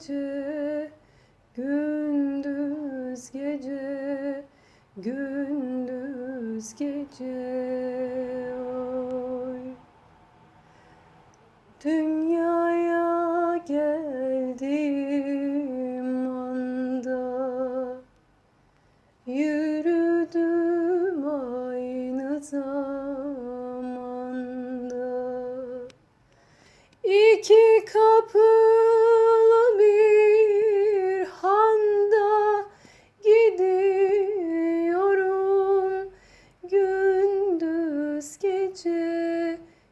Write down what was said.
gece Gündüz gece Gündüz gece Oy. Dünyaya geldiğim anda Yürüdüm aynı zamanda İki kapılı